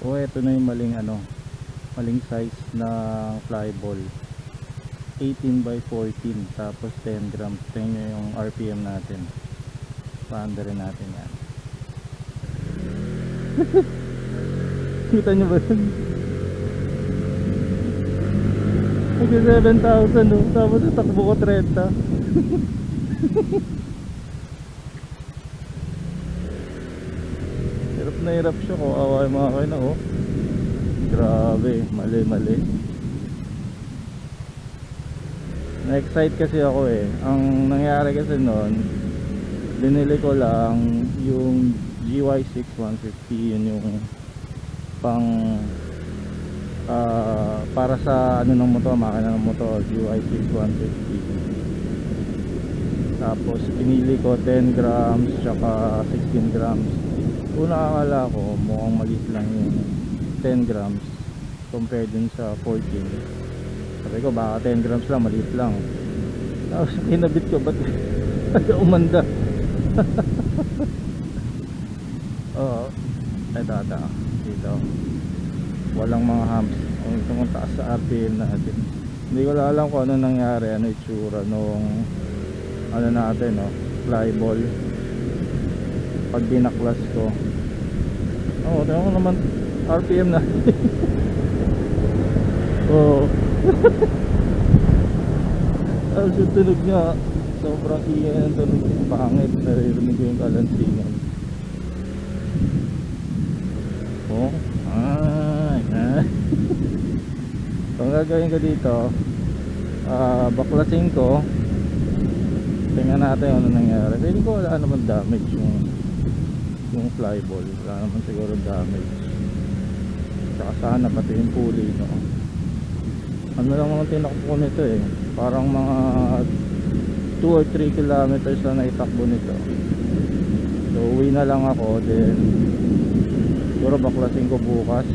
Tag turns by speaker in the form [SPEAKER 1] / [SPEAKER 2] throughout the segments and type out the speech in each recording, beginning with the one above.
[SPEAKER 1] O eto na yung maling ano, maling size na fly ball. 18 by 14 tapos 10 grams. Tingnan yung RPM natin. Paanda rin natin yan. Kita nyo ba yun? Nag 7,000 no? Tapos natakbo ko 30. Hirap na hirap siya kung awa yung mga kayo na oh. Grabe, mali mali. Na-excite kasi ako eh. Ang nangyari kasi noon, binili ko lang yung GY6 150, yun yung pang ah, para sa ano ng motor, makina ng motor, GY6 150. Tapos pinili ko 10 grams tsaka 16 grams. Una akala ko mukhang maliit lang yung 10 grams compared dun sa 14. Sabi ko baka 10 grams lang, maliit lang. Tapos kinabit ko, ba't umanda? Oo. Ay tata. Dito. Walang mga humps. Kung ito kung taas sa RPM natin. Hindi ko alam kung ano nangyari, ano itsura nung ano natin, no? Fly ball. Pag binaklas ko. Oh, tingnan ko naman RPM na. Oo. Tapos yung tunog niya, sobrang ingay ng tunog. Pangit, naririnig ko yung kalansingan. Oh, ay, ay. So, ang gagawin ko dito, ah baklasin ko. Tingnan natin ano nangyari. Feeling ko wala naman damage yung yung fly ball. Wala naman siguro damage. Tsaka sana pati yung pulley, no? Ano lang mga tinakbo nito eh. Parang mga 2 or 3 kilometers na naitakbo nito. So, uwi na lang ako. Then, siguro baklasin ko bukas.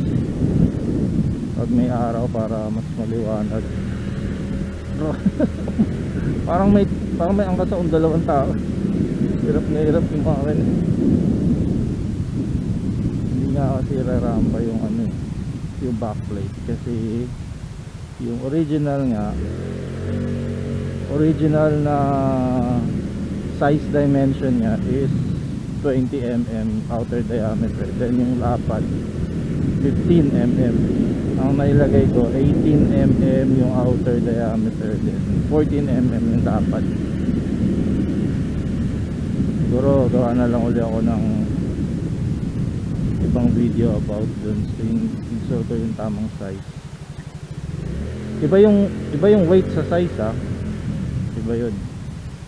[SPEAKER 1] Pag may araw para mas maliwanag. Parang may parang may angkas sa dalawang tao. Hirap na hirap yung akin. Nga kasi rarampa yung ano eh, yung backplate. Kasi yung original nga original na size dimension niya is 20 mm outer diameter. Then yung lapad 15 mm ang nailagay ko 18 mm yung outer diameter then 14 mm yung lapad. Siguro gawa na lang uli ako ng ibang video about dun so yung, ko yung tamang size. Iba yung iba yung weight sa size ha iba yun.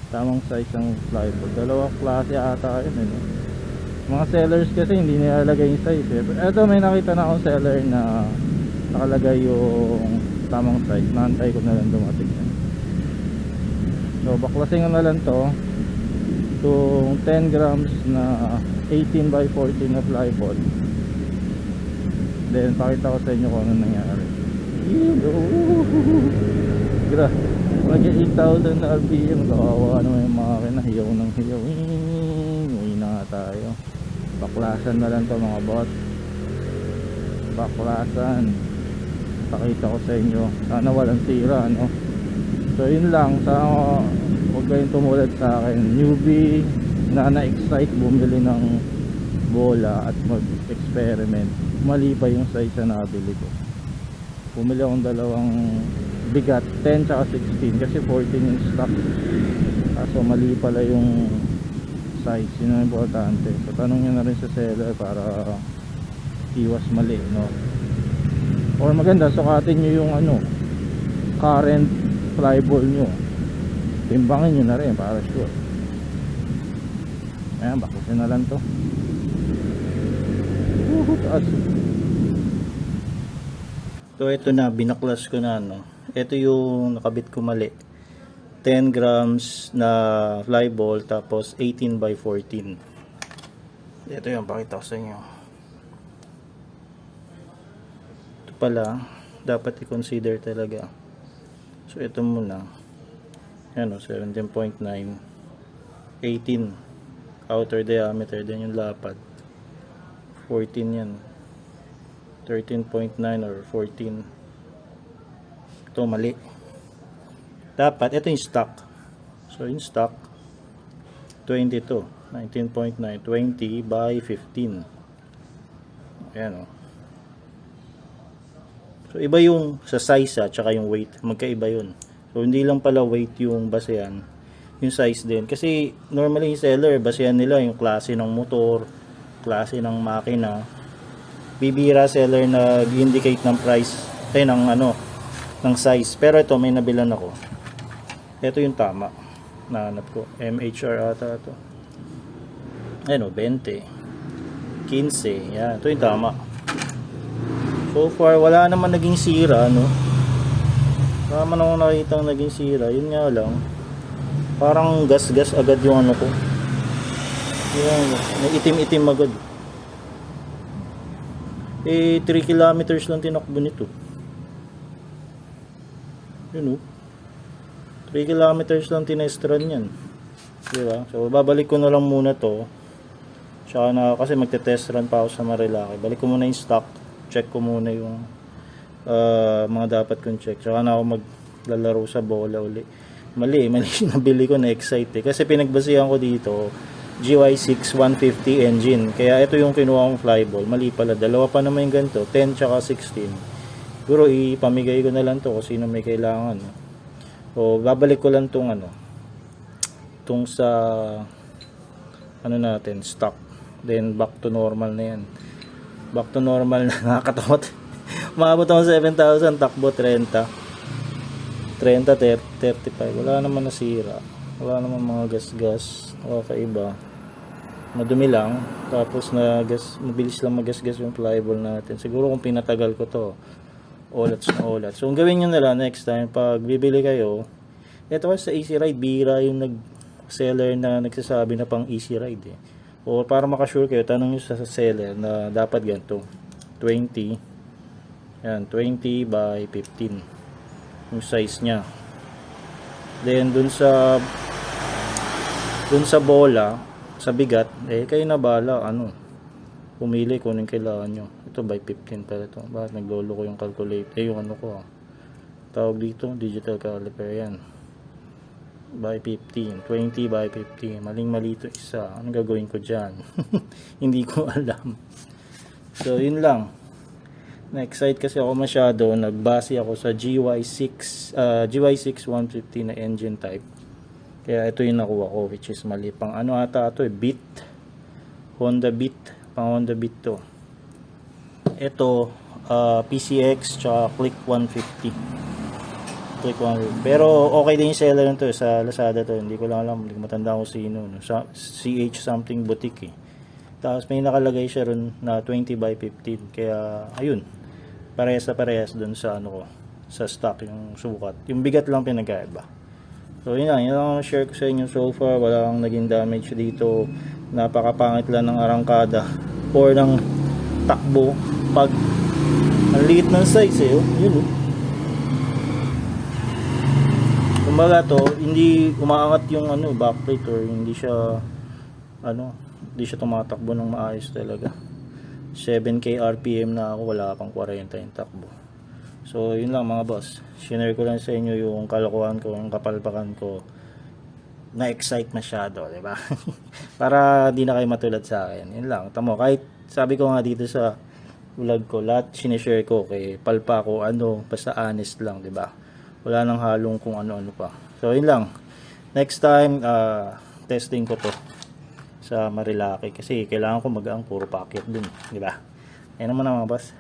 [SPEAKER 1] Tamang size ng flyboard. Dalawang klase ata yun eh, mga sellers kasi hindi nilalagay yung size eh. eto may nakita na akong seller na nakalagay yung tamang size. Naantay ko na lang dumating yan. So baklasin ko na lang to. Itong 10 grams na 18 by 14 na flyboard then pakita ko sa inyo kung ano nangyari. Gra mag 8,000 na RPM kawawa naman yung mga kinahiyaw ng hiyaw. Uwi na nga tayo. Baklasan na lang to mga bot baklasan. Pakita ko sa inyo. Sana walang sira no? So yun lang. Sa huwag kayong tumulad sa akin. Newbie na na-excite bumili ng bola at mag-experiment. Mali pa yung size na nabili ko. Bumili akong dalawang bigat 10 tsaka 16 kasi 14 yung stock. Kaso mali pala yung size yun ang importante. So tanong nyo na rin sa seller para iwas mali no? Or maganda sukatin nyo yung ano current fly ball nyo timbangin nyo na rin para sure ayan bakusin na lang to Woohoo, taas So ito na, binaklas ko na ano. Ito yung nakabit ko mali. 10 grams na fly ball tapos 18 by 14. Ito yung pakita ko sa inyo. Ito pala, dapat i-consider talaga. So ito muna. Yan o, 17.9. 18 outer diameter din yung lapad. 14 yan. 13.9 or 14 ito mali. Dapat ito yung stock. So yung stock 22 19.9 20 by 15 ayan o so iba yung sa size at saka yung weight. Magkaiba yun. So hindi lang pala weight yung basehan yung size din. Kasi normally yung seller basehan nila yung klase ng motor klase ng makina. Bibira seller nag-indicate ng price ay ng ano ng size. Pero ito may nabilan ako. Ito yung tama nahanap ko. MHR ata ito. Ano 20 15 yan ito yung tama. So far wala naman naging sira no? Wala naman ako nakita naging sira. Yun nga lang parang gas gas agad yung ano ko. Yung naitim-itim agad. Eh 3 kilometers lang tinakbo nito. Yun oh. 3 kilometers lang tinestran yan di ba? So babalik ko na lang muna to. Tsaka na kasi magte-test run pa ako sa Marilaki. Balik ko muna yung stock. Check ko muna yung ah, mga dapat kong check. Tsaka na ako maglalaro sa bola uli mali mali yung nabili ko na excite eh. kasi pinagbasihan ko dito GY6 150 engine kaya ito yung kinuha kong flyball mali pala dalawa pa naman yung ganito 10 tsaka 16 Siguro ipamigay ko na lang to kung sino may kailangan. O babalik ko lang tong ano tong sa ano natin stock. Then back to normal na yan. Back to normal na nakakatakot. Maabot ako 7,000 takbo 30. 30 30, 35. Wala naman nasira. Wala naman mga gas-gas. Okay ba? Madumi lang. Tapos na gas, mabilis lang magasgas yung flyball natin. Siguro kung pinatagal ko to, olats na olats. So, ang gawin nyo na lang next time, pag bibili kayo, ito kasi sa Easy Ride, bira yung nag seller na nagsasabi na pang Easy Ride eh. O para makasure kayo, tanong nyo sa seller na dapat ganito. 20. Yan, 20 by 15. Yung size niya. Then, dun sa dun sa bola, sa bigat, eh, kayo na bala, ano, pumili kung anong kailangan nyo. Ito by 15 pala ito. Bakit naglolo ko yung calculate? Eh, yung ano ko ah. Tawag dito, digital caliper yan. By 15. 20 by 15. Maling mali ito isa. Anong gagawin ko dyan? Hindi ko alam. So, yun lang. Na-excite kasi ako masyado. Nagbase ako sa GY6, uh, GY6 150 na engine type. Kaya ito yung nakuha ko, which is mali. Pang ano ata ito eh, Beat. Honda Beat. Pang Honda Beat to. Ito, uh, PCX, tsaka Click 150. Click 150. Pero okay din yung seller nito eh, sa Lazada to. Hindi ko lang alam, hindi ko matanda kung sino. No? Sa, CH something boutique eh. Tapos may nakalagay siya ron na 20 by 15. Kaya, ayun. Parehas na parehas dun sa ano ko. Sa stock yung sukat. Yung bigat lang pinagkaiba. So yun lang, yun lang ang share ko sa inyo so far. Wala kang naging damage dito. Napakapangit lang ng arangkada or ng takbo pag ang liit ng size eh. oh. Yun oh. Kumbaga to, hindi umaangat yung ano, backplate or hindi siya ano, hindi siya tumatakbo ng maayos talaga. 7k RPM na ako, wala pang 40 yung takbo. So, yun lang mga boss. Share ko lang sa inyo yung kalokohan ko, yung kapalpakan ko. Na-excite masyado, di ba? Para di na kayo matulad sa akin. Yun lang. Tamo, kahit sabi ko nga dito sa vlog ko, lahat sinishare ko kay palpa ko, ano, basta honest lang, di ba? Wala nang halong kung ano-ano pa. So, yun lang. Next time, ah, testing ko to sa Marilaki kasi kailangan ko mag-ang puro packet dun, di ba? Ayan naman ang mga boss.